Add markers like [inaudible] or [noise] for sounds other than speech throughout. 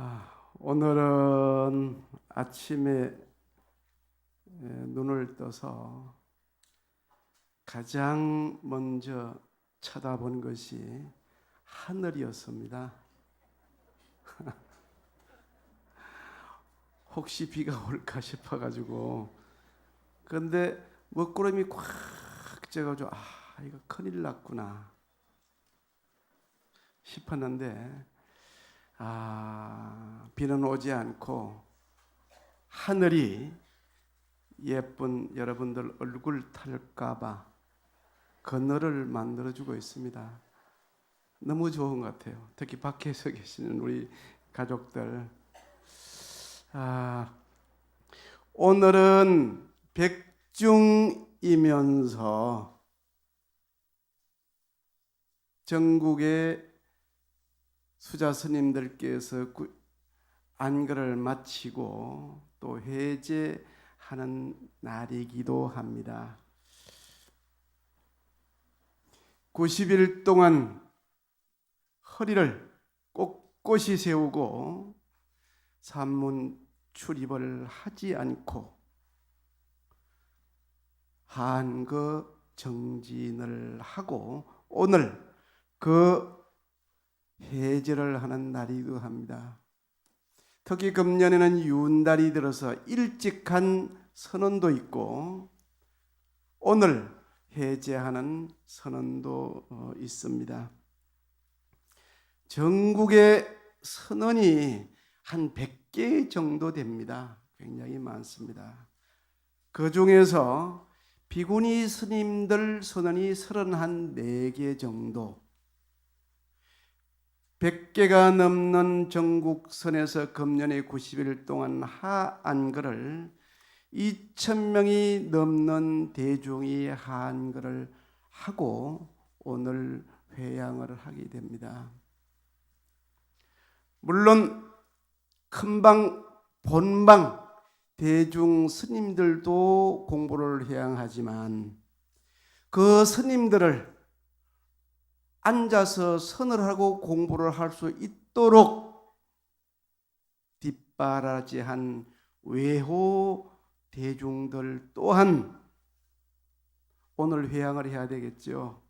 아, 오늘은 아침에 에, 눈을 떠서 가장 먼저 쳐다본 것이 하늘이었습니다. [laughs] 혹시 비가 올까 싶어가지고 근데 먹구름이 꽉 져가지고 아 이거 큰일 났구나 싶었는데 아, 비는 오지 않고 하늘이 예쁜 여러분들 얼굴 탈까봐 그늘을 만들어주고 있습니다. 너무 좋은 것 같아요. 특히 밖에서 [laughs] 계시는 우리 가족들. 아, 오늘은 백중이면서 전국의 수자 스님들께서 구- 안거를 마치고 또 해제하는 날이기도 합니다. 90일 동안 허리를 꼿꼿이 세우고 산문 출입을 하지 않고 한거 정진을 하고 오늘 그 해제를 하는 날이기도 합니다. 특히 금년에는 윤달이 들어서 일찍 한 선언도 있고 오늘 해제하는 선언도 어, 있습니다. 전국의 선언이 한 100개 정도 됩니다. 굉장히 많습니다. 그 중에서 비구니 스님들 선언이 34개 정도 100개가 넘는 전국선에서 금년에 90일 동안 하안글을 2천명이 넘는 대중이 한글을 하고 오늘 회양을 하게 됩니다. 물론 큰방 본방 대중 스님들도 공부를 회양하지만 그 스님들을 앉아서 선을 하고 공부를 할 수 있도록 뒷바라지한 외호 대중들 또한 오늘 회양을 해야 되겠죠.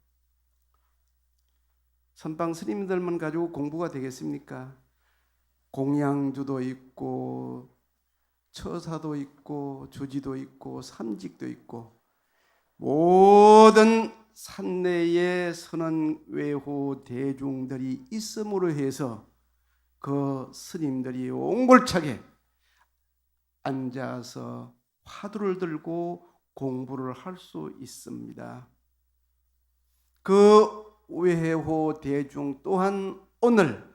선방 스님들만 가지고 공부가 되겠습니까? 공양주도 있고 처사도 있고 주지도 있고 삼직도 있고 모든 산내에 선언 외호 대중들이 있음으로 해서 그 스님들이 옹골차게 앉아서 화두를 들고 공부를 할 수 있습니다. 그 외호 대중 또한 오늘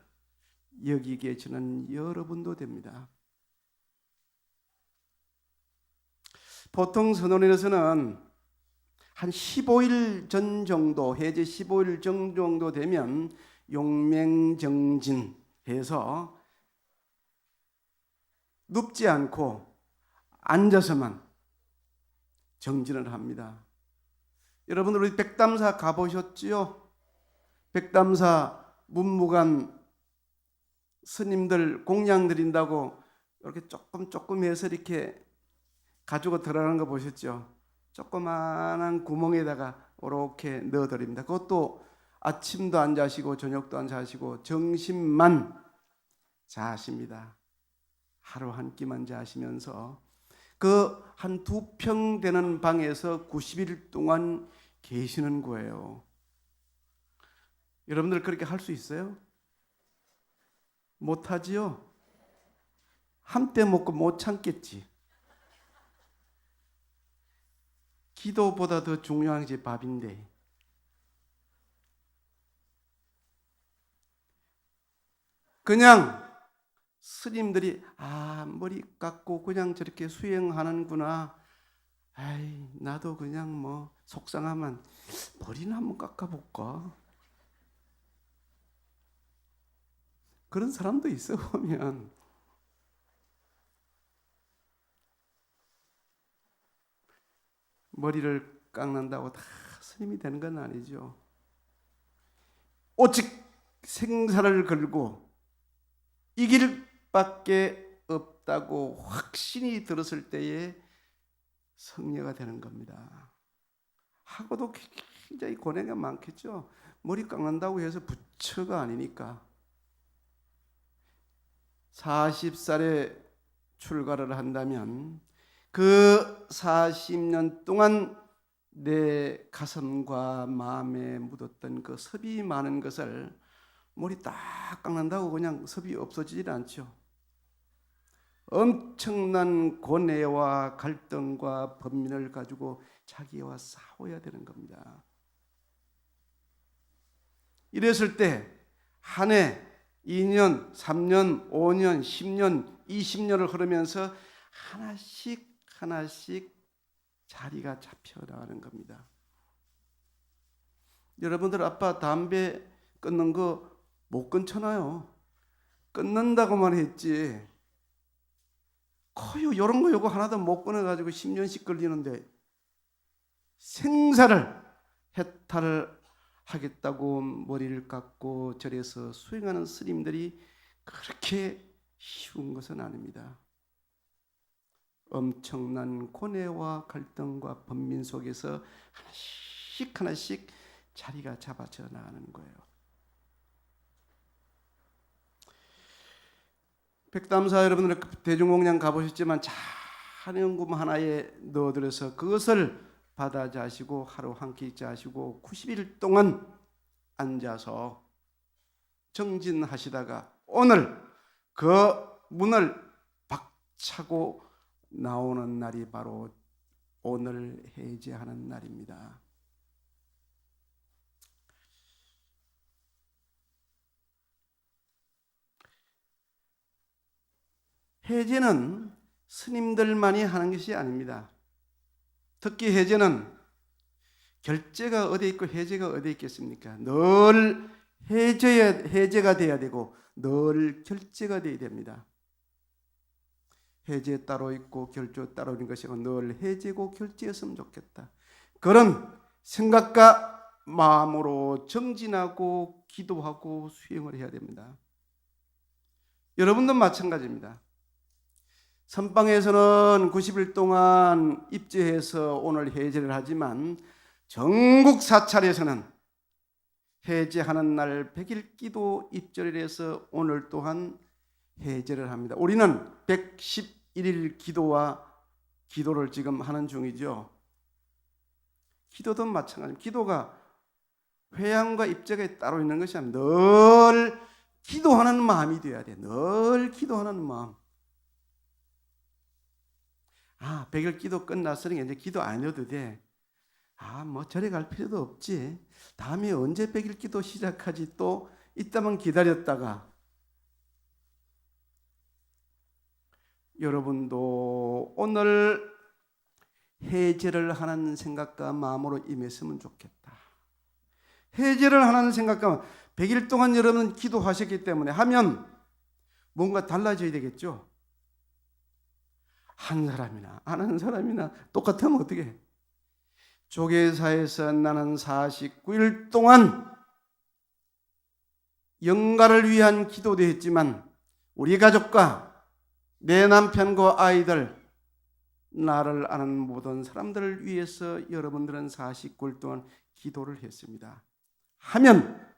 여기 계시는 여러분도 됩니다. 보통 선언에서는 한 15일 전 정도 해제 15일 전 정도 되면 용맹정진 해서 눕지 않고 앉아서만 정진을 합니다. 여러분 우리 백담사 가보셨지요? 백담사 문무관 스님들 공양 드린다고 이렇게 조금 조금 해서 이렇게 가지고 들어가는 거 보셨죠? 조그마한 구멍에다가 이렇게 넣어드립니다. 그것도 아침도 안 자시고 저녁도 안 자시고 점심만 자십니다. 하루 한 끼만 자시면서 그 한 두 평 되는 방에서 90일 동안 계시는 거예요. 여러분들 그렇게 할 수 있어요? 못하지요? 한때 먹고 못 참겠지. 기도보다 더 중요한 게 밥인데. 그냥 스님들이 아 머리 깎고 그냥 저렇게 수행하는구나. 아이 나도 그냥 뭐 속상하면 머리는 한번 깎아볼까. 그런 사람도 있어 보면 머리를 깎는다고 다 스님이 되는 건 아니죠. 오직 생사를 걸고 이길 밖에 없다고 확신이 들었을 때에 성녀가 되는 겁니다. 하고도 굉장히 고뇌가 많겠죠. 머리 깎는다고 해서 부처가 아니니까. 40살에 출가를 한다면 그 40년 동안 내 가슴과 마음에 묻었던 그 섭이 많은 것을 머리 딱 깎는다고 그냥 섭이 없어지질 않죠. 엄청난 고뇌와 갈등과 번민을 가지고 자기와 싸워야 되는 겁니다. 이랬을 때 한 해, 2년, 3년, 5년, 10년, 20년을 흐르면서 하나씩 하나씩 자리가 잡혀 나가는 겁니다. 여러분들 아빠 담배 끊는 거 못 끊잖아요. 끊는다고만 했지. 커요. 이런 거 요거 하나도 못 끊어가지고 10년씩 걸리는데 생사를 해탈을 하겠다고 머리를 깎고 절에서 수행하는 스님들이 그렇게 쉬운 것은 아닙니다. 엄청난 고뇌와 갈등과 번민 속에서 하나씩 하나씩 자리가 잡아져 나가는 거예요. 백담사 여러분들 대중공양 가보셨지만 작은 금 하나에 넣어들여서 그것을 받아 자시고 하루 한 끼 자시고 90일 동안 앉아서 정진하시다가 오늘 그 문을 박차고 나오는 날이 바로 오늘 해제하는 날입니다. 해제는 스님들만이 하는 것이 아닙니다. 특히 해제는 결제가 어디 있고 해제가 어디 있겠습니까? 늘 해제야, 해제가 돼야 되고 늘 결제가 돼야 됩니다. 해제 따로 있고 결조 따로 있는 것이 늘 해제고 결제였으면 좋겠다. 그런 생각과 마음으로 정진하고 기도하고 수행을 해야 됩니다. 여러분도 마찬가지입니다. 선방에서는 90일 동안 입제해서 오늘 해제를 하지만 전국 사찰에서는 해제하는 날 100일 기도 입절을 해서 오늘 또한 해제를 합니다. 우리는 111일 기도와 기도를 지금 하는 중이죠. 기도도 마찬가지입니다. 기도가 회양과 입제가 따로 있는 것이 아니라 늘 기도하는 마음이 되어야 돼. 늘 기도하는 마음. 아, 백일 기도 끝났으니 이제 기도 안 해도 돼. 아, 뭐 절에 갈 필요도 없지. 다음에 언제 백일 기도 시작하지? 또 이따만 기다렸다가 여러분도 오늘 해제를 하는 생각과 마음으로 임했으면 좋겠다. 해제를 하는 생각과 100일 동안 여러분 기도하셨기 때문에 하면 뭔가 달라져야 되겠죠. 한 사람이나 안 한 사람이나 똑같으면 어떻게 해? 조계사에서 나는 49일 동안 영가를 위한 기도도 했지만 우리 가족과 내 남편과 아이들 나를 아는 모든 사람들을 위해서 여러분들은 49일 동안 기도를 했습니다. 하면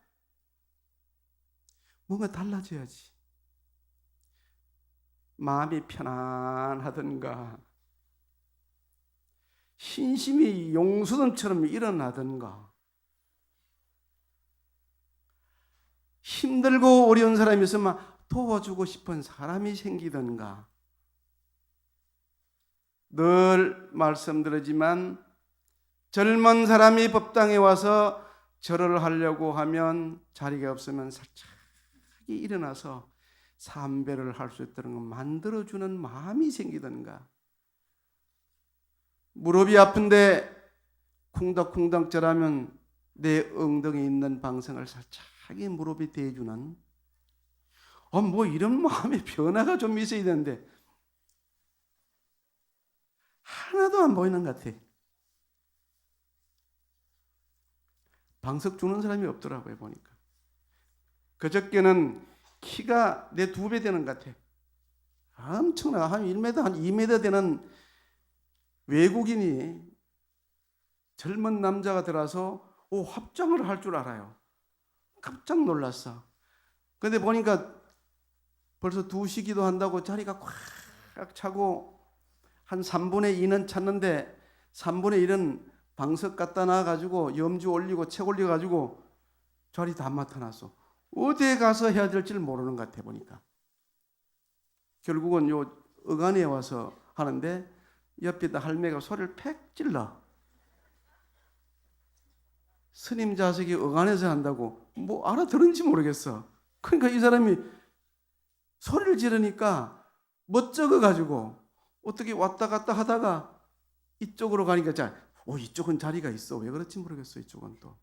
뭔가 달라져야지. 마음이 편안하든가 신심이 용수돈처럼 일어나든가 힘들고 어려운 사람이 있으면 도와주고 싶은 사람이 생기든가. 늘 말씀드리지만 젊은 사람이 법당에 와서 절을 하려고 하면 자리가 없으면 살짝 일어나서 삼배를 할 수 있도록 만들어주는 마음이 생기든가. 무릎이 아픈데 쿵덕쿵덕 절하면 내 엉덩이 있는 방생을 살짝이 무릎이 대주는 어, 뭐 이런 [laughs] 마음의 변화가 좀 있어야 되는데 하나도 안 보이는 것 같아. 방석 주는 사람이 없더라고요 보니까. 그저께는 키가 내 두 배 되는 것 같아. 엄청나 한 1m 한 2m 되는 외국인이 젊은 남자가 들어와서 오 합장을 할 줄 알아요. 깜짝 놀랐어. 근데 보니까 벌써 두 시기도 한다고 자리가 꽉 차고 한 3분의 2는 찼는데 3분의 1은 방석 갖다 놔 가지고 염주 올리고 책 올려 가지고 자리 다 맡아놨어. 어디에 가서 해야 될지를 모르는 것 같아 보니까. 결국은 요 어간에 와서 하는데 옆에다 할매가 소리를 팩 찔러. 스님 자식이 어간에서 한다고 뭐 알아들은지 모르겠어. 그러니까 이 사람이 소리를 지르니까 멋쩍어 가지고 어떻게 왔다 갔다 하다가 이쪽으로 가니까 자, 오 이쪽은 자리가 있어. 왜 그렇지 모르겠어. 이쪽은 또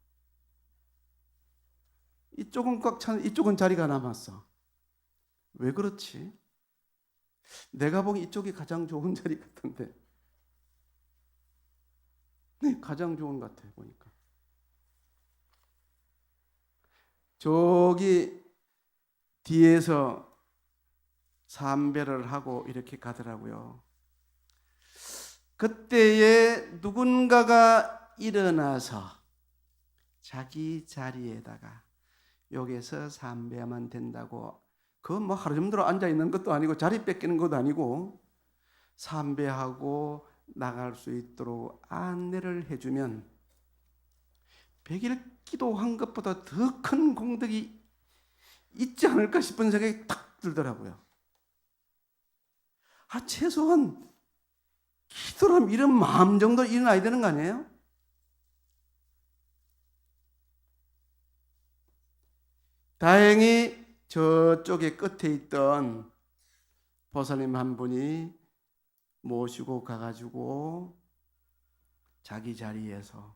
이쪽은 꽉 찬, 이쪽은 자리가 남았어. 왜 그렇지? 내가 보기 이쪽이 가장 좋은 [laughs] 자리 같은데. 네, 가장 좋은 것 같아 보니까. 저기 뒤에서 삼배를 하고 이렇게 가더라고요. 그때에 누군가가 일어나서 자기 자리에다가 여기서 삼배하면 된다고 그 뭐 하루 종일 앉아 있는 것도 아니고 자리 뺏기는 것도 아니고 삼배하고 나갈 수 있도록 안내를 해주면 백일 기도한 것보다 더 큰 공덕이 있지 않을까 싶은 생각이 탁 들더라고요. 아 최소한 기도라면 이런 마음 정도 일어나야 되는 거 아니에요? 다행히 저쪽에 끝에 있던 보살님 한 분이 모시고 가가지고 자기 자리에서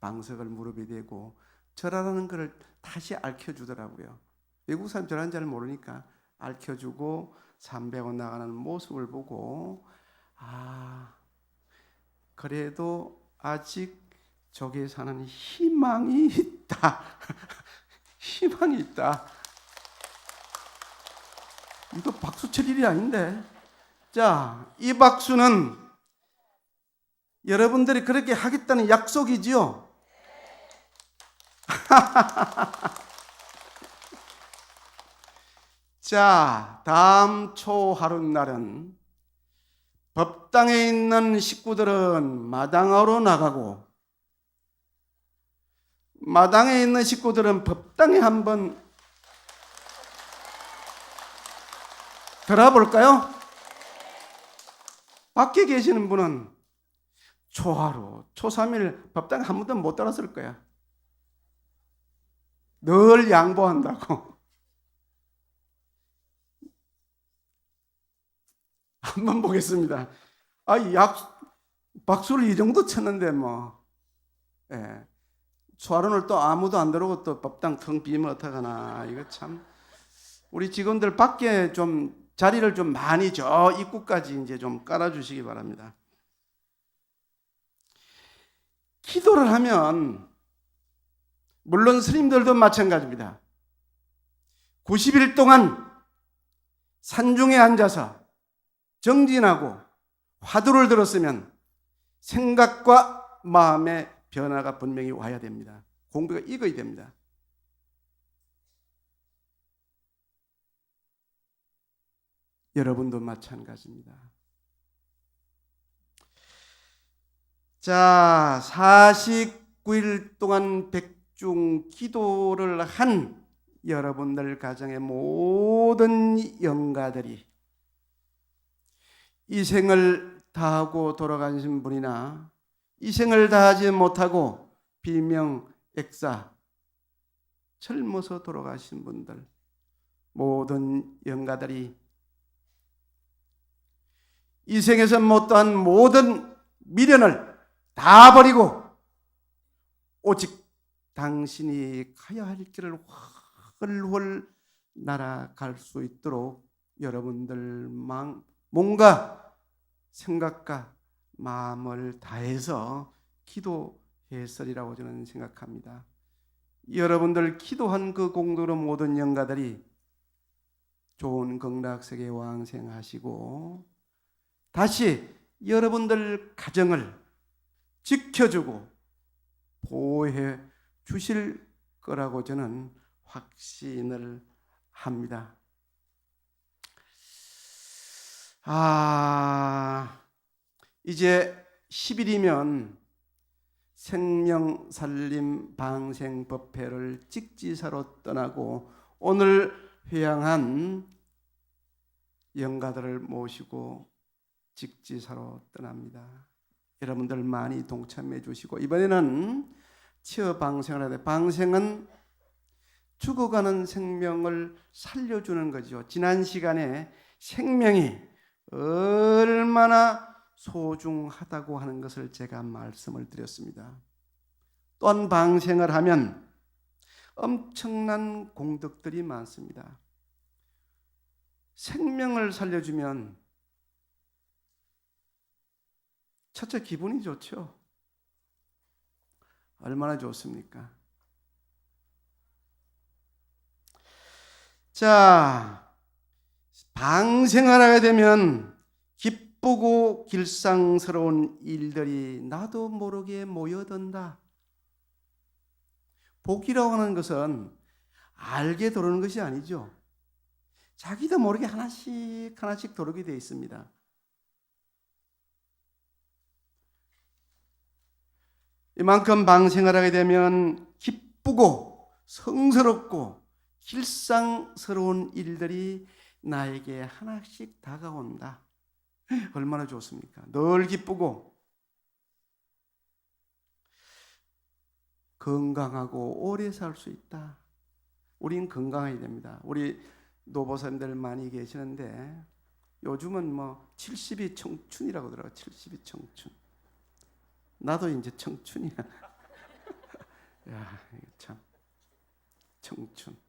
방석을 무릎에 대고 절하라는 것을 다시 알려주더라고요. 외국 사람 절하는 잘 모르니까 알려주고 삼배고 나가는 모습을 보고 아 그래도 아직 저기에 사는 희망이 있다. [laughs] 희망이 있다. 이거 박수 칠 일이 아닌데. 자, 이 박수는 여러분들이 그렇게 하겠다는 약속이지요? [laughs] 자, 다음 초하룻 날은 법당에 있는 식구들은 마당으로 나가고 마당에 있는 식구들은 법당에 한번 들어볼까요? 밖에 계시는 분은 초하루, 초삼일 법당에 한 번도 못 들었을 거야. 늘 양보한다고. 한번 보겠습니다. 아, 약, 박수를 이 정도 쳤는데 뭐. 예. 초하루는 또 아무도 안 들어오고 또 법당 텅 비면 어떡하나. 이거 참. 우리 직원들 밖에 좀 자리를 좀 많이 저 입구까지 이제 좀 깔아주시기 바랍니다. 기도를 하면 물론 스님들도 마찬가지입니다. 90일 동안 산중에 앉아서 정진하고 화두를 들었으면 생각과 마음의 변화가 분명히 와야 됩니다. 공부가 익어야 됩니다. 여러분도 마찬가지입니다. 자, 49일 동안 백중 기도를 한 여러분들 가정의 모든 영가들이 이 생을 다하고 돌아가신 분이나 이 생을 다하지 못하고 비명 액사 젊어서 돌아가신 분들 모든 영가들이 이 생에서 못한 모든 미련을 다 버리고 오직 당신이 가야 할 길을 훨훨 날아갈 수 있도록 여러분들 뭔가 생각과 마음을 다해서 기도했으리라고 저는 생각합니다. 여러분들 기도한 그 공도로 모든 영가들이 좋은 극락세계 왕생하시고 다시 여러분들 가정을 지켜주고 보호해 주실 거라고 저는 확신을 합니다. 아, 이제 10일이면 생명 살림 방생법회를 직지사로 떠나고 오늘 회양한 영가들을 모시고 직지사로 떠납니다. 여러분들 많이 동참해 주시고 이번에는 치어 방생을 하되 방생은 죽어가는 생명을 살려주는 거죠. 지난 시간에 생명이 얼마나 소중하다고 하는 것을 제가 말씀을 드렸습니다. 또한 방생을 하면 엄청난 공덕들이 많습니다. 생명을 살려주면 첫째 기분이 좋죠. 얼마나 좋습니까? 자, 하게 되면 기쁘고 길상스러운 일들이 나도 모르게 모여든다. 복이라고 하는 것은 알게 들어오는 것이 아니죠. 자기도 모르게 하나씩 하나씩 들어오게 되어 있습니다. 이만큼 방생을 하게 되면 기쁘고 성스럽고 길상스러운 일들이 나에게 하나씩 다가온다. [laughs] 얼마나 좋습니까? 늘 기쁘고 건강하고 오래 살 수 있다. 우린 건강해야 됩니다. 우리 노보사님들 많이 계시는데 요즘은 뭐 70이 청춘이라고 그러더라고. 70이 청춘. 나도 이제 청춘이야. [laughs] 야, 참 청춘.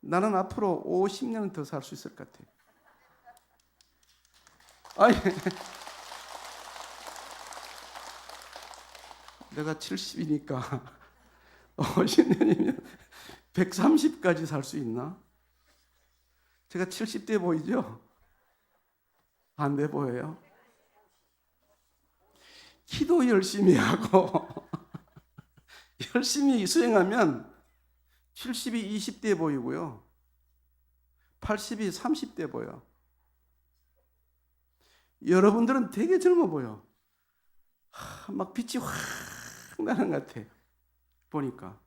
나는 앞으로 50년 더 살 수 있을 것 같아. 아니, [laughs] 내가 70이니까 50년이면 130까지 살 수 있나? 제가 70대 보이죠? 안 돼 보여요? 기도 열심히 하고 [laughs] 열심히 수행하면 70이 20대 보이고요. 80이 30대 보여. 여러분들은 되게 젊어 보여. 하, 막 빛이 확 나는 것 같아. 보니까.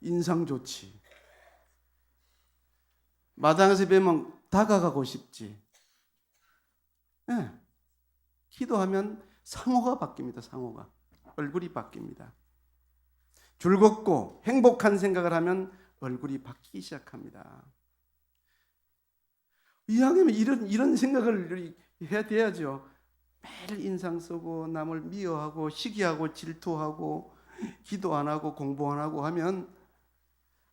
인상 좋지. 마당에서 뵈면 다가가고 싶지. 예. 기도하면 상호가 바뀝니다. 상호가. 얼굴이 바뀝니다. 즐겁고 행복한 생각을 하면 얼굴이 바뀌기 시작합니다. 이왕이면 이런 이런 생각을 해야 돼야죠. 매일 인상 쓰고 남을 미워하고 시기하고 질투하고 기도 안 하고 공부 안 하고 하면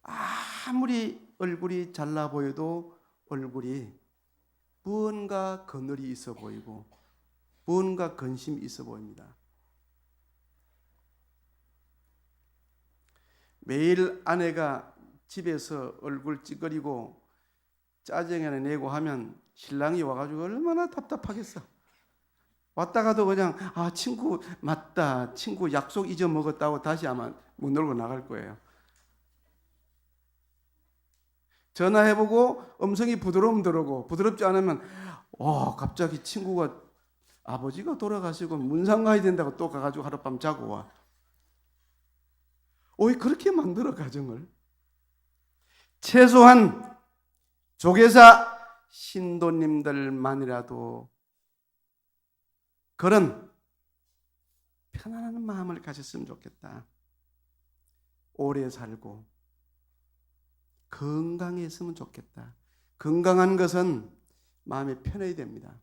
아무리 얼굴이 잘나 보여도 얼굴이 무언가 그늘이 있어 보이고 무언가 근심이 있어 보입니다. 매일 아내가 집에서 얼굴 찌그리고 짜증을 내고 하면 신랑이 와가지고 얼마나 답답하겠어. 왔다가도 그냥 아 친구 맞다 친구 약속 잊어먹었다고 다시 아마 문 열고 나갈 거예요. 전화해보고 음성이 부드러움 들어오고 부드럽지 않으면 와 갑자기 친구가 아버지가 돌아가시고 문상 가야 된다고 또 가가지고 하룻밤 자고 와. 왜 그렇게 만들어 가정을? 최소한 조계사 신도님들만이라도 그런 편안한 마음을 가졌으면 좋겠다. 오래 살고 건강했으면 좋겠다. 건강한 것은 마음이 편해야 됩니다.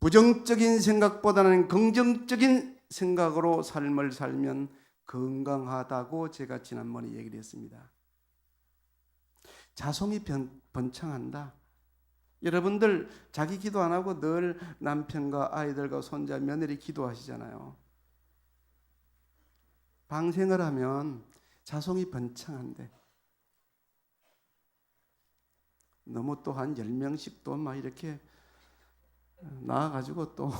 부정적인 생각보다는 긍정적인 생각으로 삶을 살면 건강하다고 제가 지난번에 얘기를 했습니다. 자손이 변, 번창한다. 여러분들 자기 기도 안 하고 늘 남편과 아이들과 손자, 며느리 기도하시잖아요. 방생을 하면 자손이 번창한데 너무 또 한 10명씩 또 막 이렇게 나와가지고 또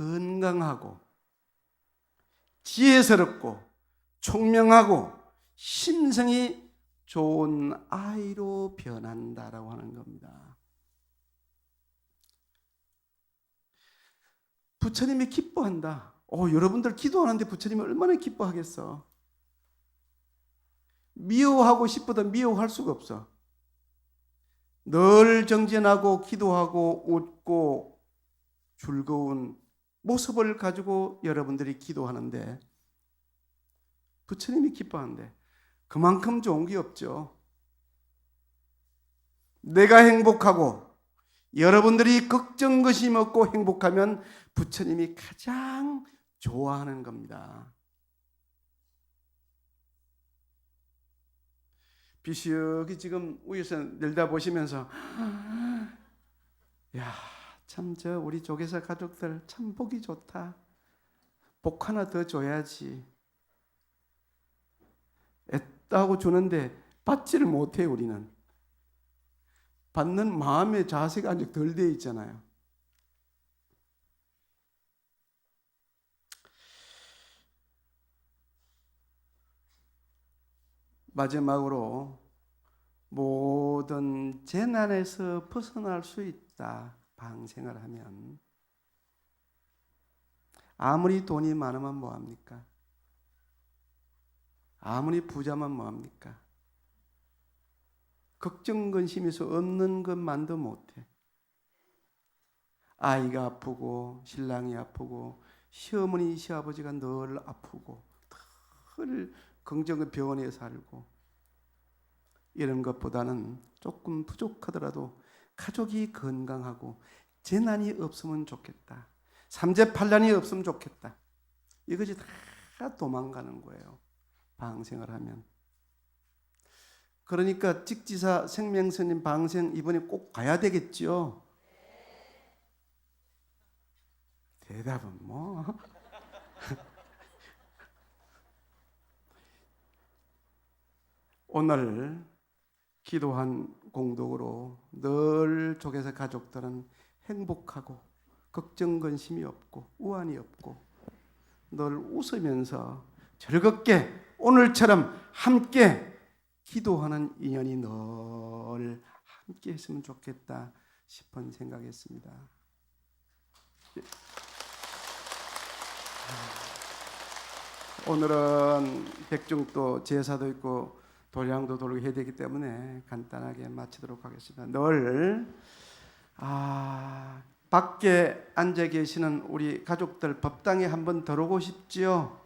건강하고 지혜스럽고 총명하고 심성이 좋은 아이로 변한다라고 하는 겁니다. 부처님이 기뻐한다. 어, 여러분들 기도하는데 부처님이 얼마나 기뻐하겠어. 미워하고 싶어도 미워할 수가 없어. 늘 정진하고 기도하고 웃고 즐거운 모습을 가지고 여러분들이 기도하는데 부처님이 기뻐하는데 그만큼 좋은 게 없죠. 내가 행복하고 여러분들이 걱정 것이 없고 행복하면 부처님이 가장 좋아하는 겁니다. 비시역이 지금 위에서 내다 보시면서 야, 참 저 우리 조계사 가족들 참 보기 좋다. 복 하나 더 줘야지. 애따고 주는데 받지를 못해 우리는. 받는 마음의 자세가 아직 덜 돼 있잖아요. 마지막으로 모든 재난에서 벗어날 수 있다. 방생을 하면 아무리 돈이 많으면 뭐 합니까? 아무리 부자면 뭐 합니까? 걱정 근심에서 얻는 것만도 못해. 아이가 아프고 신랑이 아프고 시어머니 시아버지가 늘 아프고 늘 긍정의 병원에 살고 이런 것보다는 조금 부족하더라도 가족이 건강하고 재난이 없으면 좋겠다. 삼재팔란이 없으면 좋겠다. 이것이 다 도망가는 거예요. 방생을 하면. 그러니까 직지사 생명스님 방생 이번에 꼭 가야 되겠죠. 대답은 뭐 [laughs] 오늘 기도한 공덕으로 늘 쪽에서 가족들은 행복하고 걱정 근심이 없고 우환이 없고 늘 웃으면서 즐겁게 오늘처럼 함께 기도하는 인연이 늘 함께 했으면 좋겠다 싶은 생각했습니다. 오늘은 백중도 제사도 있고 도량도 돌고 해야 되기 때문에 간단하게 마치도록 하겠습니다. 늘 아, 밖에 앉아 계시는 우리 가족들 법당에 한번 들어오고 싶지요.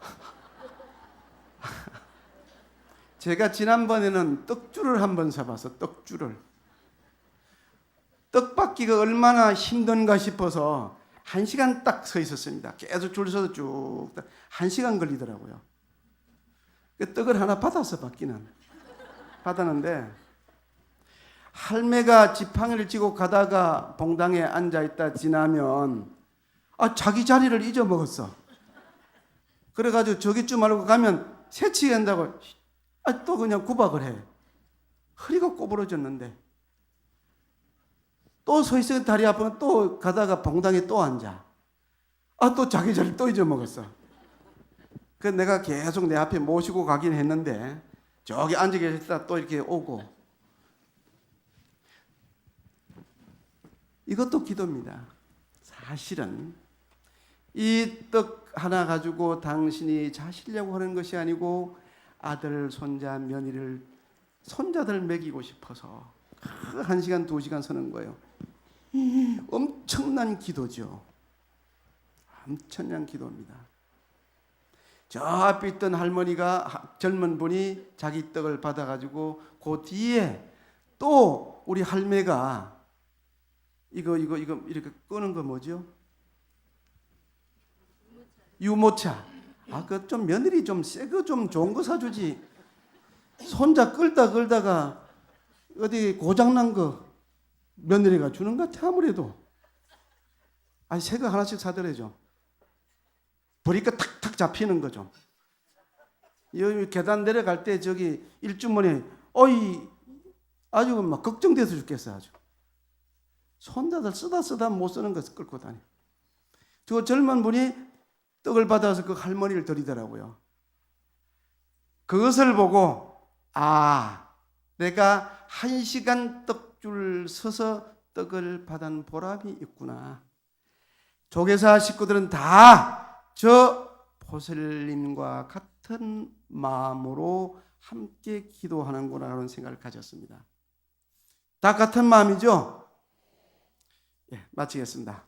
[laughs] 제가 지난번에는 떡줄을 한번 사봐서 떡줄을 떡 받기가 얼마나 힘든가 싶어서 한 시간 딱 서 있었습니다. 계속 줄 서서 쭉 한 시간 걸리더라고요. 그 떡을 하나 받았어 받기는 받았는데 할매가 지팡이를 쥐고 가다가 봉당에 앉아 있다 지나면 아 자기 자리를 잊어먹었어. 그래가지고 저기쯤 말고 가면 새치기 한다고 아, 또 그냥 구박을 해. 허리가 꼬부러졌는데 또 서 있으면 다리 아프면 또 가다가 봉당에 또 앉아. 아 또 자기 자리 또 잊어먹었어. 그 내가 계속 내 앞에 모시고 가긴 했는데 저기 앉아 계셨다 또 이렇게 오고 이것도 기도입니다. 사실은 이 떡 하나 가지고 당신이 자시려고 하는 것이 아니고 아들, 손자, 며느리를 손자들 먹이고 싶어서 그한 시간, 두 시간 서는 거예요. 엄청난 기도죠. 엄청난 기도입니다. 저 앞에 있던 할머니가 젊은 분이 자기 떡을 받아가지고 그 뒤에 또 우리 할매가 이거 이거 이거 이렇게 끄는 거 뭐죠? 유모차. 아, 그 좀 며느리 좀 새 거 좀 좋은 거 사주지. 손자 끌다 끌다가 어디 고장 난 거. 며느리가 주는 것 같아 아무래도. 아니 새 거 하나씩 사드려죠. 보니까 탁 탁 잡히는 거죠. 여기 계단 내려갈 때 저기 일주머니 어이 아주 막 걱정돼서 죽겠어 아주. 손자들 쓰다 쓰다 못 쓰는 것 끌고 다니. 저 젊은 분이 떡을 받아서 그 할머니를 드리더라고요. 그것을 보고 아 내가 한 시간 떡줄 서서 떡을 받은 보람이 있구나. 조계사 식구들은 다 저 보슬님과 같은 마음으로 함께 기도하는구나 라는 생각을 가졌습니다. 다 같은 마음이죠? 예, 마치겠습니다.